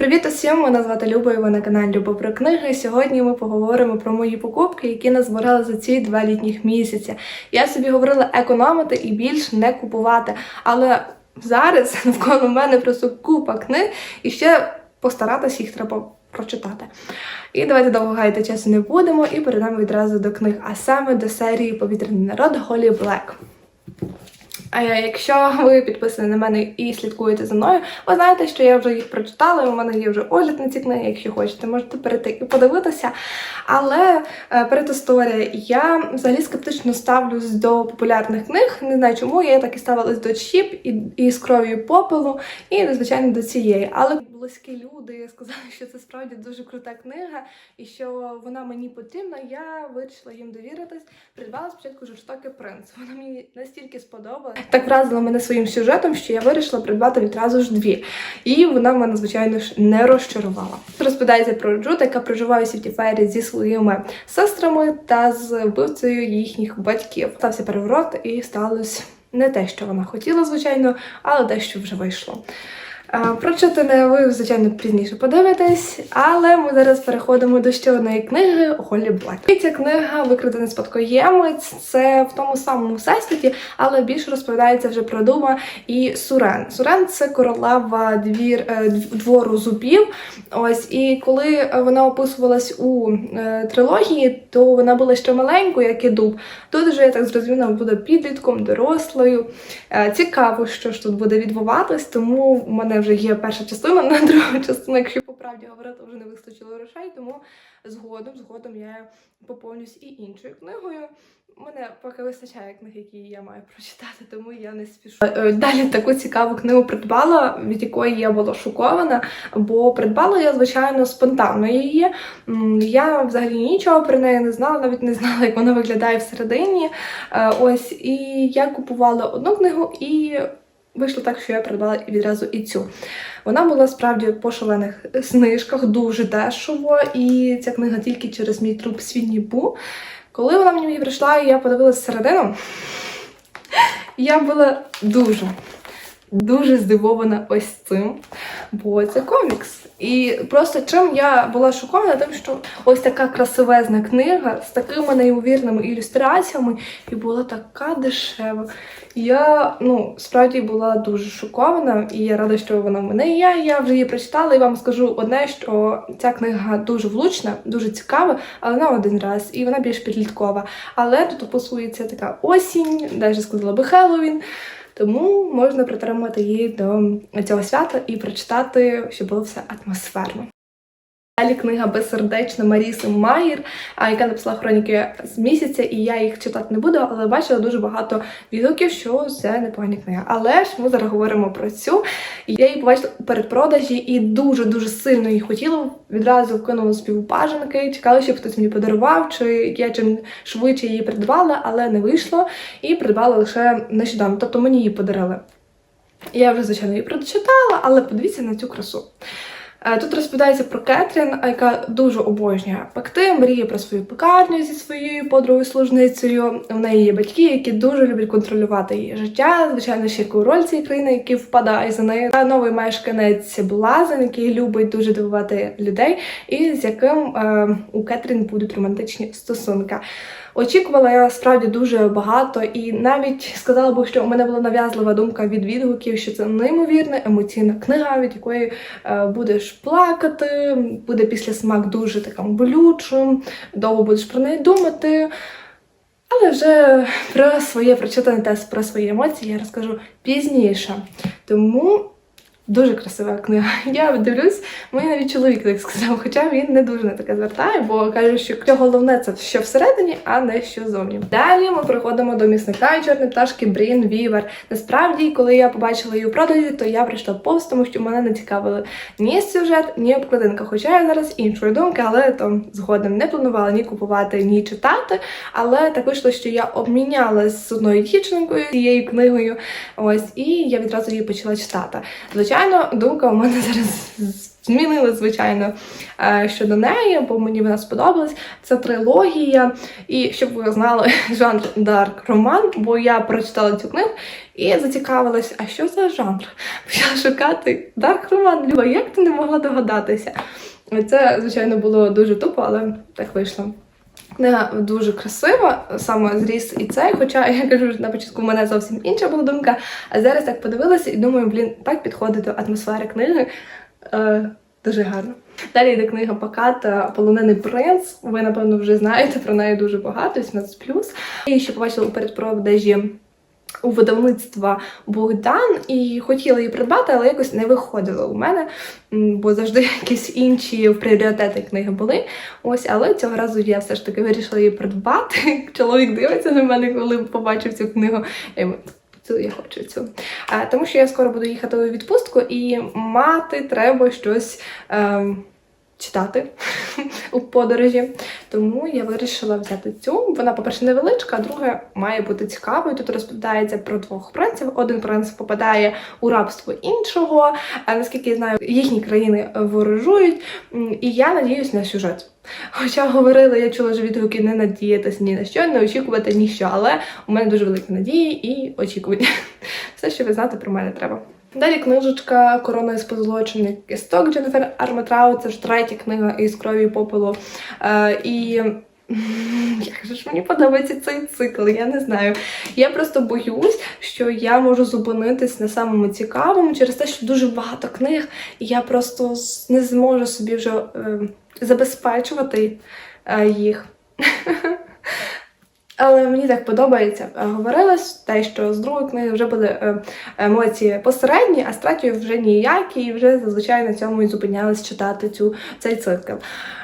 Привіт усім! Мене звати Люба і ви на каналі Люба про книги. Сьогодні ми поговоримо про мої покупки, які назбирали за ці два літніх місяці. Я собі говорила економити і більш не купувати. Але зараз навколо мене просто купа книг і ще постаратися їх треба прочитати. І давайте довго гаяти часу не будемо і перейдемо відразу до книг, а саме до серії Повітряний народ Голі Блек. Якщо ви підписані на мене і слідкуєте за мною, ви знаєте, що я вже їх прочитала. У мене є вже огляд на ці книги. Якщо хочете, можете перейти і подивитися. Але е, перед історією, я взагалі скептично ставлюсь до популярних книг. Не знаю чому. Я так і ставилась до чіп і, і з кров'ю попелу, і звичайно до цієї. Але близькі люди сказали, що це справді дуже крута книга, і що вона мені потрібна. Я вирішила їм довіритись. Придбала спочатку жорстокий принц. Вона мені настільки сподобалась. Так вразила мене своїм сюжетом, що я вирішила придбати відразу ж дві. І вона мене, звичайно ж, не розчарувала. Розповідається про Джуд, яка проживає у світі фейрі зі своїми сестрами та з вбивцею їхніх батьків. Стався переворот і сталося не те, що вона хотіла, звичайно, але те, що вже вийшло. Прочитане ви, звичайно, пізніше подивитесь, але ми зараз переходимо до ще одної книги Голі Блек. І ця книга Викрадений спадкоємець. Це в тому самому всесвіті, але більше розповідається вже про Дума і Сурен. Сурен це королева двір е, двору зубів. Ось і коли вона описувалась у е, трилогії, то вона була ще маленькою, як і дуб. Тут вже я так зрозуміла, буде підлітком, дорослою. Е, Цікаво, що ж тут буде відбуватись, тому в мене вже є перша частина на другу частину, якщо по правді говорити, вже не вистачило грошей, тому згодом, згодом я поповнюсь і іншою книгою. Мене поки вистачає книг, які я маю прочитати, тому я не спішу. Е, Далі таку цікаву книгу придбала, від якої я була шокована, бо придбала я, звичайно, спонтанно її. Я взагалі нічого про неї не знала, навіть не знала, як вона виглядає всередині. Е, Ось, і я купувала одну книгу і. Вийшло так, що я придбала відразу і цю. Вона була справді по шалених знижках, дуже дешево, і ця книга тільки через мій труп Свідні Бу. Коли вона мені прийшла, і я подивилася середину, я була дуже, дуже здивована ось цим, бо це комікс. І просто чим я була шокована, тим, що ось така красивезна книга з такими неймовірними ілюстраціями, і була така дешева. Я ну справді була дуже шокована, і я рада, що вона в мене є. Я вже її прочитала, і вам скажу одне, що ця книга дуже влучна, дуже цікава, але на один раз, і вона більш підліткова. Але тут описується така осінь, навіть сказала би Хеллоуін. Тому можна притримати її до цього свята і прочитати, щоб було все атмосферно. Далі книга Безсердечна Маріси Майер, яка написала хроніки з місяця, і я їх читати не буду, але бачила дуже багато відгуків, що це непогані книги. Але ж ми зараз говоримо про цю. Я її побачила у передпродажі і дуже-дуже сильно її хотіла. Відразу кинула співпаженки, чекала, щоб хтось мені подарував, чи я чим швидше її придбала, але не вийшло. І придбала лише нещодавно. Тобто мені її подарили. Я вже, звичайно, її прочитала, але подивіться на цю красу. Е, Тут розповідається про Кетрін, яка дуже обожнює пекти, мріє про свою пекарню зі своєю подругою служницею. У неї є батьки, які дуже люблять контролювати її життя. Звичайно, ще король цієї країни, який впадає за нею. Та новий мешканець Блазен, який любить дуже дивувати людей, і з яким е, у Кетрін будуть романтичні стосунки. Очікувала я справді дуже багато, і навіть сказала би, що у мене була нав'язлива думка від відгуків, що це неймовірна емоційна книга, від якої е, будеш плакати, буде після смак дуже таким болючим, довго будеш про неї думати. Але вже про своє прочитане та про свої емоції я розкажу пізніше. Тому дуже красива книга. Я дивлюсь, мені навіть чоловік так сказав, хоча він не дуже на таке звертає, бо каже, що головне це що всередині, а не що зовні. Далі ми приходимо до місника чорної пташки Брін Вівер. Насправді, коли я побачила її у продажі, то я прийшла повз, тому що мене не цікавили ні сюжет, ні обкладинка. Хоча я зараз іншої думки, але то згодом не планувала ні купувати, ні читати. Але так вийшло, що я обмінялась з одною дівчинкою цією книгою. Ось, і я відразу її почала читати. Звичайно, Звичайно, думка у мене зараз змінилась, звичайно, е, щодо неї, бо мені вона сподобалась. Це трилогія. І щоб ви знали, жанр Дарк Роман, бо я прочитала цю книгу і зацікавилась, а що за жанр? Почала шукати Дарк Роман. Люба, як ти не могла догадатися? Це, звичайно, було дуже тупо, але так вийшло. Книга дуже красива, саме зріс і цей, хоча я кажу, на початку в мене зовсім інша була думка, а зараз так подивилася і думаю, блін, так підходить до атмосфери книги. Е, дуже гарно. Далі йде книга Паката Полонений принц. Ви, напевно, вже знаєте про неї дуже багато, 18+. І ще побачила у передпродажі у видавництва Богдан і хотіла її придбати, але якось не виходило у мене, бо завжди якісь інші пріоритети книги були. Ось, але цього разу я все ж таки вирішила її придбати. Чоловік дивиться на мене, коли побачив цю книгу. Я хочу цю. Тому що я скоро буду їхати у відпустку, і мати треба щось. ем, Читати у подорожі, тому я вирішила взяти цю. Вона, по-перше, невеличка, а друге має бути цікавою. Тут розповідається про двох принців. Один принц попадає у рабство іншого. А наскільки я знаю, їхні країни ворожують. І я надіюсь на сюжет. Хоча говорила, я чула вже відгуки не надіятися ні на що, не очікувати ніщо, але у мене дуже великі надії і очікування. Все, що ви знаєте про мене треба. Далі книжечка Корона із позолочених кісток Дженніфер Арматрау. Це ж третя книга із крові і попелу. Е, і як же ж мені подобається цей цикл, я не знаю. Я просто боюсь, що я можу зупинитись на самому цікавому через те, що дуже багато книг, і я просто не зможу собі вже е, забезпечувати е, їх. Але мені так подобається. Е, Говорилось те, що з другої книги вже були е, емоції посередні, а з третьої вже ніякі, і вже зазвичай на цьому і зупинялись читати цю, цей цикл.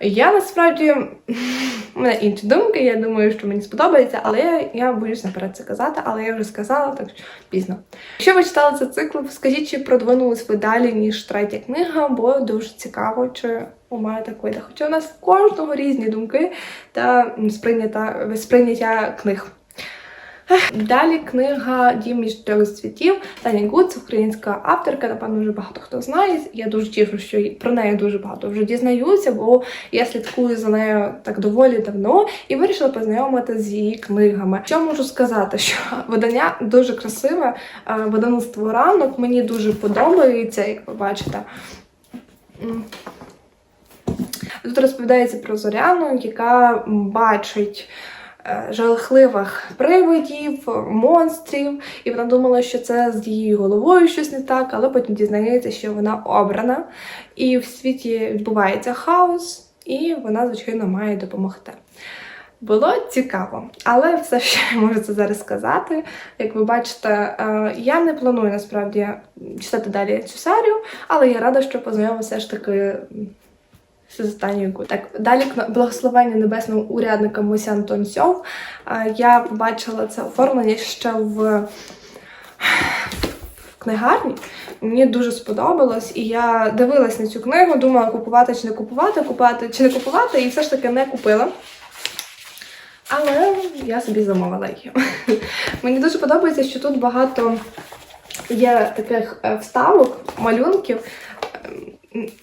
Я насправді у мене інші думки, я думаю, що мені сподобається, але я, я боюсь наперед це казати, але я вже сказала, так що пізно. Якщо ви читали цей цикл, скажіть, чи продвинулись ви далі, ніж третя книга, бо дуже цікаво, чи у мене так вийде. Хоча у нас в кожного різні думки та сприйняття, сприйняття книг. Далі книга Дім між трьох цвітів Таня Гуц, українська авторка. Напевно, вже багато хто знає. Я дуже тішу, що про неї дуже багато вже дізнаються, бо я слідкую за нею так доволі давно і вирішила познайомити з її книгами. Що можу сказати? Що видання дуже красиве, е, видавництво ранок мені дуже подобається, як ви бачите. Тут розповідається про Зоряну, яка бачить е, жахливих привидів, монстрів, і вона думала, що це з її головою щось не так, але потім дізнається, що вона обрана, і в світі відбувається хаос, і вона, звичайно, має допомогти. Було цікаво, але все, що я можу це зараз сказати. Як ви бачите, е, я не планую насправді читати далі цю серію, але я рада, що познайомилася ж таки останньою Так, далі благословення небесного урядника Мосян Тонсьов. Я побачила це оформлення ще в в книгарні. Мені дуже сподобалось, і я дивилась на цю книгу, думала, купувати чи не купувати, купувати чи не купувати, і все ж таки не купила. Але я собі замовила її. Мені дуже подобається, що тут багато є таких е, вставок, малюнків.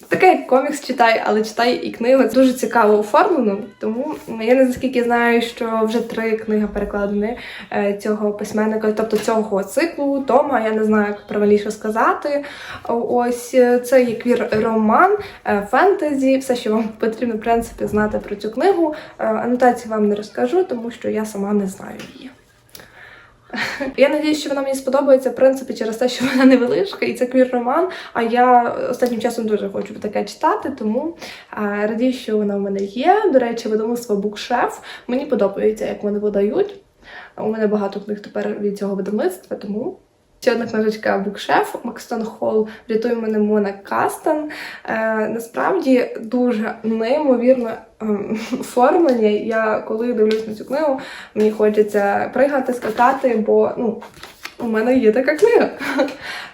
Таке як комікс читай, але читай і книгу. Дуже цікаво оформлено. Тому я не наскільки знаю, що вже три книги перекладені е, цього письменника, тобто цього циклу, тома. Я не знаю, як правильніше сказати. Ось е, це є квір роман, е, фентезі, все, що вам потрібно, в принципі, знати про цю книгу. Анотації вам не розкажу, тому що я сама не знаю її. Я надіюсь, що вона мені сподобається, в принципі, через те, що вона невеличка, і це квір роман. А я останнім часом дуже хочу таке читати, тому радію, що вона в мене є. До речі, видавництво Букшеф. Мені подобається, як вони видають. У мене багато книг тепер від цього видавництва, тому. Ще одна книжечка Букшеф Макстон Холл Рятуй мене Мона Кастан. Е, насправді дуже неймовірно ем, оформлення. Я коли дивлюсь на цю книгу, Мені хочеться пригати, скакати, бо ну, у мене є така книга.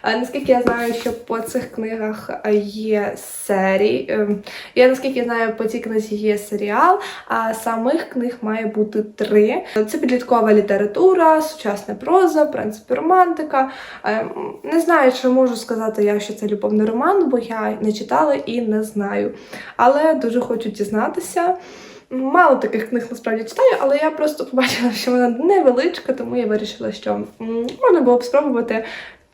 А наскільки я знаю, що по цих книгах є серії. ем, Я наскільки я знаю, по цій книзі є серіал, а самих книг має бути три. Це підліткова література, сучасна проза, принципи романтика. Ем, Не знаю, чи можу сказати я, що це любовний роман, бо я не читала і не знаю. Але дуже хочу дізнатися. Мало таких книг насправді читаю, але я просто побачила, що вона невеличка, тому я вирішила, що можна було б спробувати.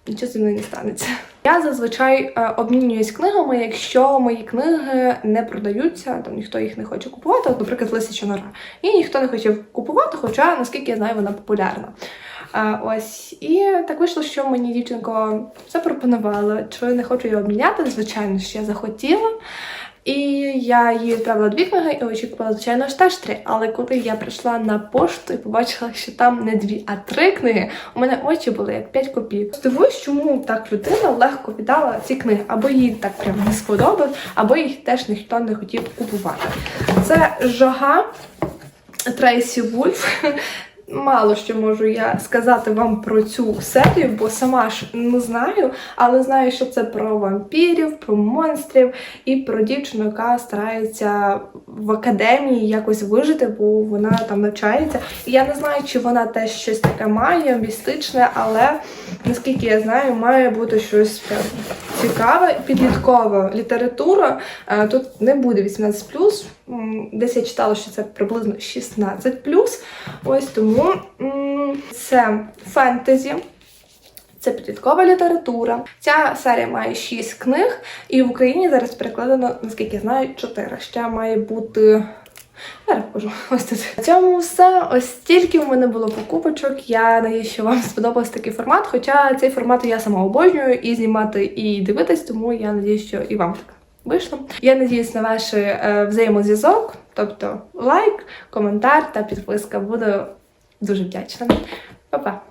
Нічого зі мною не станеться. Я зазвичай е, обмінююсь книгами, якщо мої книги не продаються, там ніхто їх не хоче купувати, от, наприклад, Лисича нора. І ніхто не хотів купувати, хоча, наскільки я знаю, вона популярна. Е, ось. І так вийшло, що мені дівчинка запропонувала, чи не хочу її обміняти. Звичайно, що я захотіла. І я їй відправила дві книги і очікувала, звичайно ж теж три. Але коли я прийшла на пошту і побачила, що там не дві, а три книги, у мене очі були як п'ять копійок. Здивуюсь, чому так людина легко віддала ці книги, або їй так прям не сподобалось, або їх теж ніхто не хотів купувати. Це жага Трейсі Вульф. Мало що можу я сказати вам про цю серію, бо сама ж не знаю, але знаю, що це про вампірів, про монстрів і про дівчину, яка старається в академії якось вижити, бо вона там навчається. Я не знаю, чи вона теж щось таке має, містичне, але наскільки я знаю, має бути щось прям цікаве. Підліткова література. Е, Тут не буде 18+. М, Десь я читала, що це приблизно 16+. Ось тому це фентезі. Це підліткова література. Ця серія має 6 книг, і в Україні зараз перекладено, наскільки я знаю, 4. Ще має бути. Зараз покажу. Ось тут. На цьому все. Ось стільки в мене було покупочок. Я надіюсь, що вам сподобався такий формат. Хоча цей формат я сама обожнюю і знімати, і дивитись, тому я надіюсь, що і вам так вийшло. Я надіюсь на ваш е, взаємозв'язок, тобто лайк, коментар та підписка. Буду дуже вдячна. Па-па!